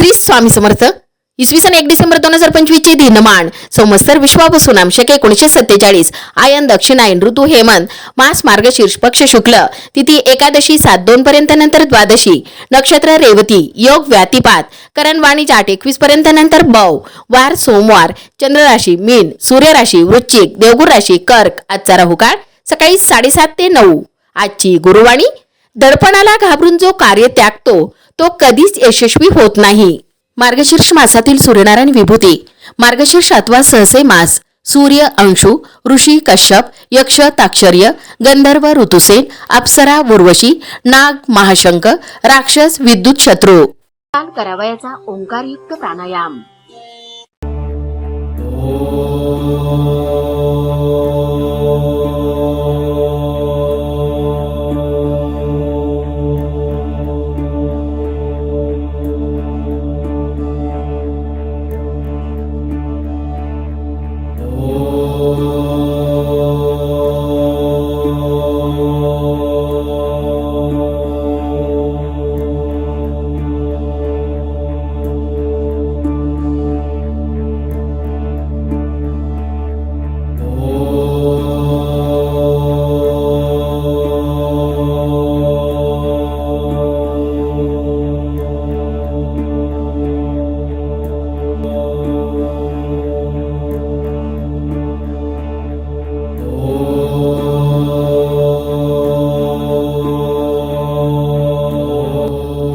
श्री स्वामी समर्थ. इसवी सन एक डिसेंबर दोन हजार पंचवीस ची दिनमान संवत्सर विश्वापासून आमशक एकोणीशे सत्तेचाळीस. आयन दक्षिणायन ऋतू हेमंत. मास मार्गशीर्ष पक्ष शुक्ल. तिथी एकादशी सात दोन पर्यंत नंतर द्वादशी. नक्षत्र रेवती योग व्यातिपात करण वाणिज्य आठ एकवीस पर्यंत नंतर बव वार सोमवार चंद्र राशी मीन सूर्य राशी वृश्चिक देवगुर राशी कर्क आजचा राहुकाळ सकाळी साडेसात ते नऊ. आजची गुरुवाणी दर्पणाला घाबरून जो कार्य त्यागतो तो कधीच यशस्वी होत नाही. मार्गशीर्ष मासातील सूर्यनारायण विभूती मार्गशीर्ष अथवा सहसे मास सूर्य अंशु ऋषी कश्यप यक्ष ताक्षर्य गंधर्व ऋतुसेन अप्सरा उर्वशी नाग महाशंक राक्षस विद्युत शत्रू. करावयाचा ओंकारयुक्त प्राणायाम.